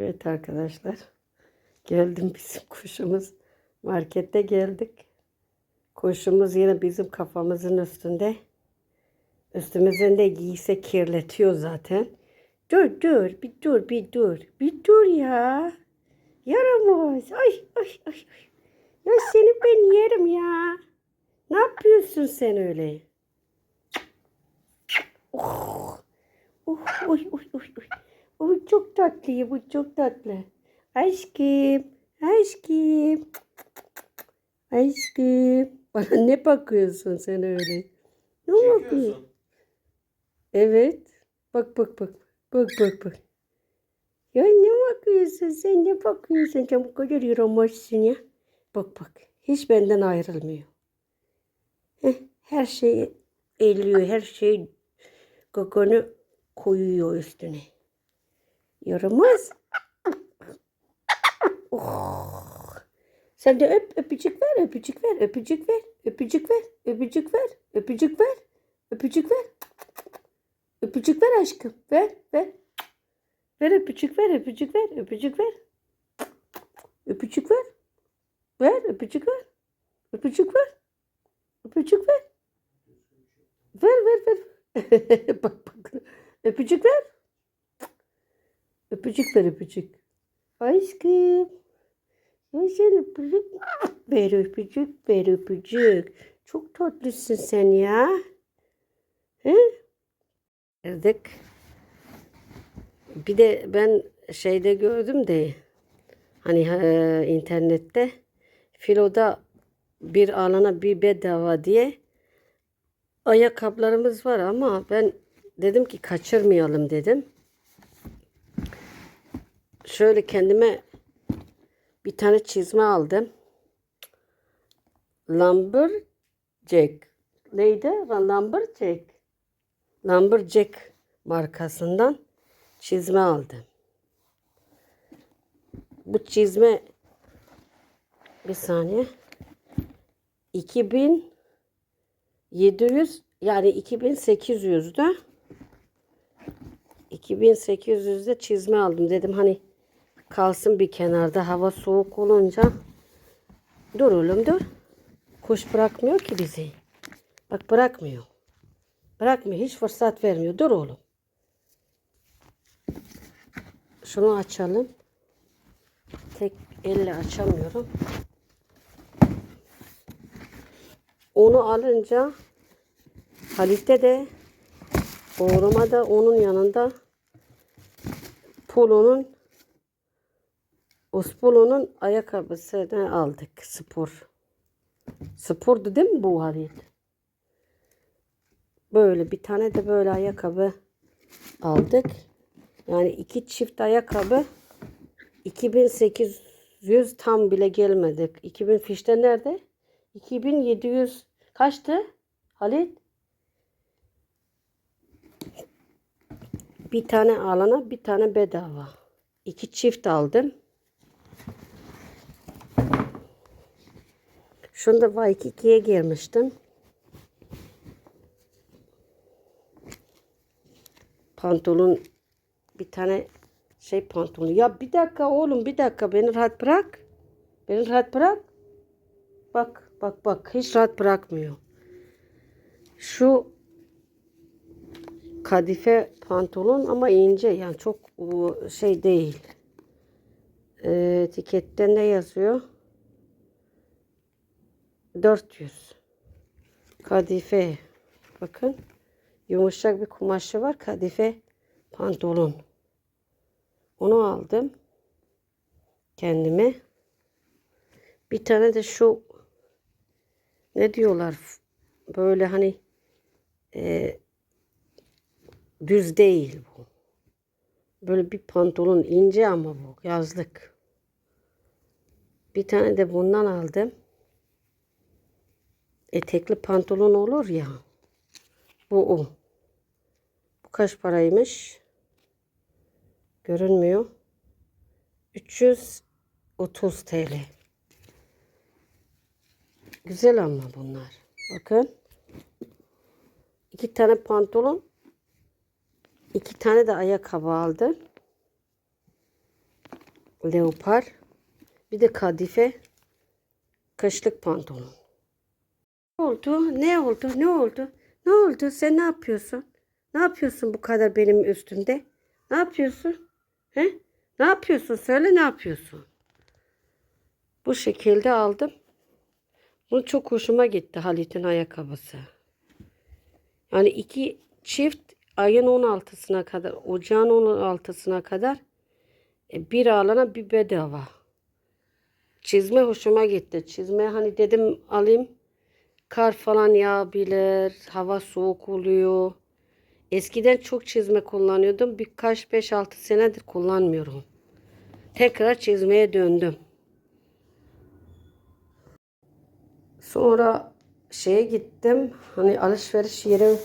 Evet arkadaşlar. Geldim bizim kuşumuz. Markette geldik. Kuşumuz yine bizim kafamızın üstünde. Üstümüzün de giyse kirletiyor zaten. Dur dur bir dur bir dur. Bir dur ya. Yaramaz. Ay ay ay. Ya seni ben yerim ya. Ne yapıyorsun sen öyle? Oh. Oh, oy, oy, oy, oy. Oy, çok tatlı, bu çok tatlı. Aşkım, aşkım. Aşkım. Bana ne bakıyorsun sen öyle? Ne bakıyorsun? Evet. Bak bak bak. Bak bak bak. Ya ne bakıyorsun sen? Ne bakıyorsun? Sen bu kadar yaramazsın ya. Bak bak. Hiç benden ayrılmıyor. Heh, her şeyi eliyor. Her şeyi gaganı koyuyor üstüne. Yaramaz. Oh. Sen de öp, öpücük ver, öpücük ver, öpücük ver, öpücük ver, öpücük ver, öpücük ver, öpücük ver. Öpücük ver aşkım. Ver, ver. Ver öpücük ver, öpücük ver, öpücük ver. Öpücük ver. Ver, öpücük ver. Öpücük ver. Öpücük ver. Ver, ver, ver. Öpücük ver. Öpücük ver, öpücük. Aşkım. Sen öpücük. Ver öpücük, ver öpücük. Çok tatlısın sen ya. He? Verdik. Bir de ben şeyde gördüm de hani e, internette filoda bir alana bir bedava diye ayakkabılarımız var ama ben dedim ki kaçırmayalım dedim. Şöyle kendime bir tane çizme aldım. Lumberjack. Neydi? Lumberjack. Lumberjack markasından çizme aldım. Bu çizme bir saniye 2700 yani 2800'de 2800'de çizme aldım dedim hani kalsın bir kenarda hava soğuk olunca. Dur oğlum dur. Kuş bırakmıyor ki bizi. Bak bırakmıyor. Bırakmıyor hiç fırsat vermiyor. Dur oğlum. Şunu açalım. Tek elle açamıyorum. Onu alınca Halit'te de Oğluma da onun yanında Polo'nun Ospolo'nun ayakkabısını aldık. Spor. Spordu değil mi bu Halit? Böyle bir tane de böyle ayakkabı aldık. Yani iki çift ayakkabı 2800 tam bile gelmedik. 2000 fişte nerede? 2700 kaçtı Halit? Bir tane alana bir tane bedava. İki çift aldım. Şunu da Vaikiki'ye girmiştim. Pantolon bir tane şey pantolon. Ya bir dakika oğlum bir dakika beni rahat bırak. Beni rahat bırak. Bak bak bak hiç rahat bırakmıyor. Şu kadife pantolon ama ince yani çok şey değil. Ee, etiketten ne yazıyor? 400. Kadife. Bakın. Yumuşak bir kumaşı var. Kadife pantolon. Onu aldım. Kendime. Bir tane de şu ne diyorlar? Böyle hani e, düz değil bu. Böyle bir pantolon ince ama bu yazlık. Bir tane de bundan aldım. Etekli pantolon olur ya. Bu o. Bu kaç paraymış? Görünmüyor. 330 TL. Güzel ama bunlar. Bakın. İki tane pantolon İki tane de ayakkabı aldım. leopar. Bir de kadife. Kışlık pantolon. Ne oldu? Ne oldu? Ne oldu? Ne oldu? Sen ne yapıyorsun? Ne yapıyorsun bu kadar benim üstümde? Ne yapıyorsun? He? Ne yapıyorsun? Söyle ne yapıyorsun? Bu şekilde aldım. Bu çok hoşuma gitti Halit'in ayakkabısı. Yani iki çift ayın 16'sına kadar, ocağın 16'sına kadar e, bir alana bir bedava. Çizme hoşuma gitti. Çizme hani dedim alayım. Kar falan yağabilir. Hava soğuk oluyor. Eskiden çok çizme kullanıyordum. Birkaç 5-6 senedir kullanmıyorum. Tekrar çizmeye döndüm. Sonra şeye gittim. Hani alışveriş yeri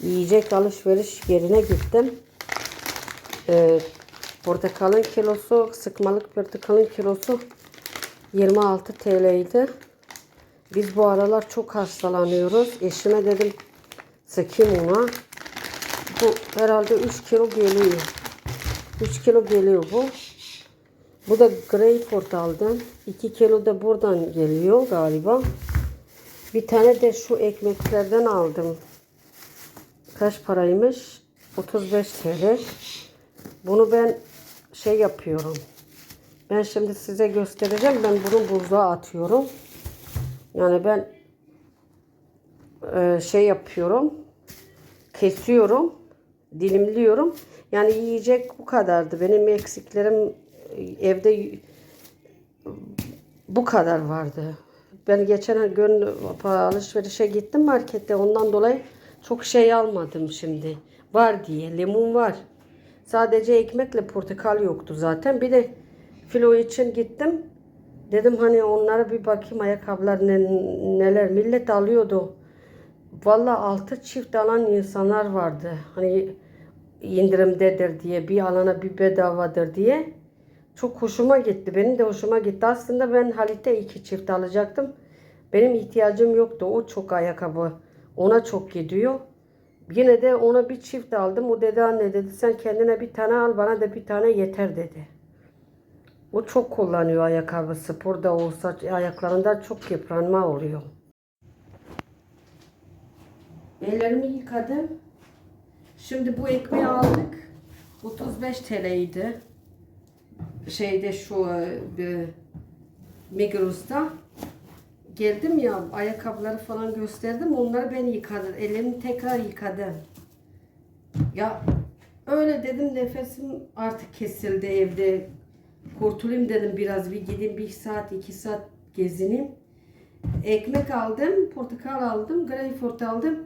yiyecek alışveriş yerine gittim. Ee, portakalın kilosu, sıkmalık portakalın kilosu 26 TL'ydi. Biz bu aralar çok hastalanıyoruz. Eşime dedim sıkayım ona. Bu herhalde 3 kilo geliyor. 3 kilo geliyor bu. Bu da greyfurt aldım. 2 kilo da buradan geliyor galiba. Bir tane de şu ekmeklerden aldım. Kaç paraymış? 35 TL. Bunu ben şey yapıyorum. Ben şimdi size göstereceğim. Ben bunu buzluğa atıyorum. Yani ben e, şey yapıyorum. Kesiyorum. Dilimliyorum. Yani yiyecek bu kadardı. Benim eksiklerim e, evde bu kadar vardı. Ben geçen gün alışverişe gittim markette. Ondan dolayı çok şey almadım şimdi. Var diye. Limon var. Sadece ekmekle portakal yoktu zaten. Bir de filo için gittim. Dedim hani onlara bir bakayım ayakkabılar ne, neler. Millet alıyordu. Valla altı çift alan insanlar vardı. Hani indirimdedir diye. Bir alana bir bedavadır diye. Çok hoşuma gitti. Benim de hoşuma gitti. Aslında ben Halit'e iki çift alacaktım. Benim ihtiyacım yoktu. O çok ayakkabı. Ona çok gidiyor. Yine de ona bir çift aldım. O dedi anne dedi sen kendine bir tane al bana da bir tane yeter dedi. O çok kullanıyor ayakkabı. Sporda olsa ayaklarında çok yıpranma oluyor. Ellerimi yıkadım. Şimdi bu ekmeği aldık. 35 TL'ydi. Şeyde şu e, Migros'ta. Geldim ya ayakkabıları falan gösterdim. Onları ben yıkadım. Ellerimi tekrar yıkadım. Ya öyle dedim nefesim artık kesildi evde. Kurtulayım dedim biraz bir gideyim bir saat iki saat gezineyim. Ekmek aldım, portakal aldım, greyfurt aldım.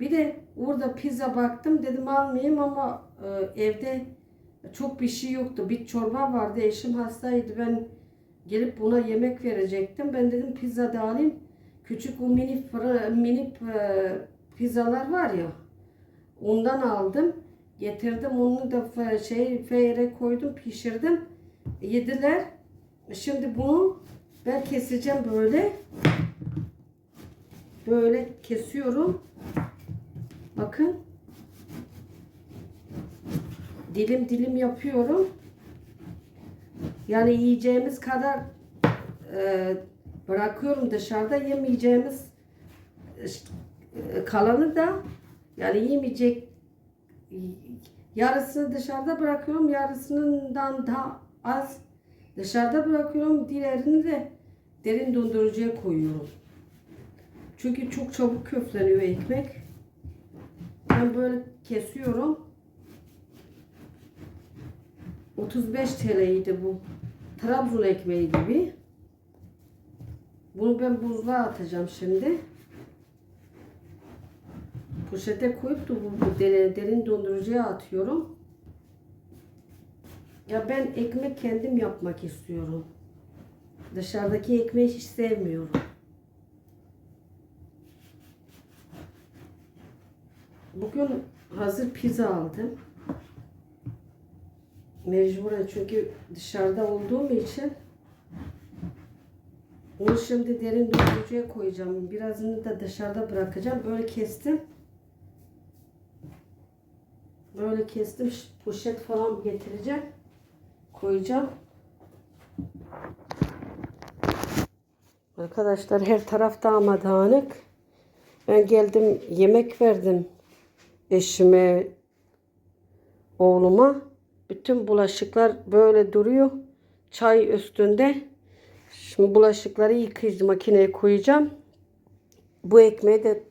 Bir de orada pizza baktım dedim almayayım ama e, evde çok bir şey yoktu. Bir çorba vardı. Eşim hastaydı. Ben gelip buna yemek verecektim. Ben dedim pizza da alayım. Küçük o mini mini e, pizzalar var ya. Ondan aldım. Getirdim onu da şey feyre koydum, pişirdim. Yediler. Şimdi bunu ben keseceğim böyle. Böyle kesiyorum. Bakın. Dilim dilim yapıyorum. Yani yiyeceğimiz kadar e, bırakıyorum dışarıda yemeyeceğimiz e, kalanı da yani yemeyecek yarısını dışarıda bırakıyorum yarısından daha az dışarıda bırakıyorum diğerini de derin dondurucuya koyuyorum. Çünkü çok çabuk köfleniyor ekmek. Ben böyle kesiyorum. 35 TL'ydi bu. Trabzon ekmeği gibi. Bunu ben buzluğa atacağım şimdi. Poşete koyup da bu derin dondurucuya atıyorum. Ya ben ekmek kendim yapmak istiyorum. Dışarıdaki ekmeği hiç sevmiyorum. Bugün hazır pizza aldım. Mecburen çünkü dışarıda olduğum için onu şimdi derin dondurucuya koyacağım. Birazını da dışarıda bırakacağım. Böyle kestim. Böyle kestim. Poşet falan getireceğim koyacağım. Arkadaşlar her taraf ama dağınık. Ben geldim yemek verdim eşime, oğluma. Bütün bulaşıklar böyle duruyor. Çay üstünde. Şimdi bulaşıkları yıkayacağım. Makineye koyacağım. Bu ekmeği de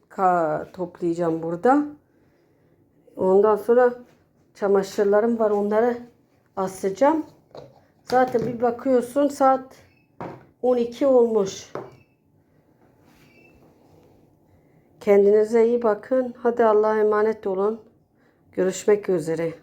toplayacağım burada. Ondan sonra çamaşırlarım var. Onları asacağım. Zaten bir bakıyorsun saat 12 olmuş. Kendinize iyi bakın. Hadi Allah'a emanet olun. Görüşmek üzere.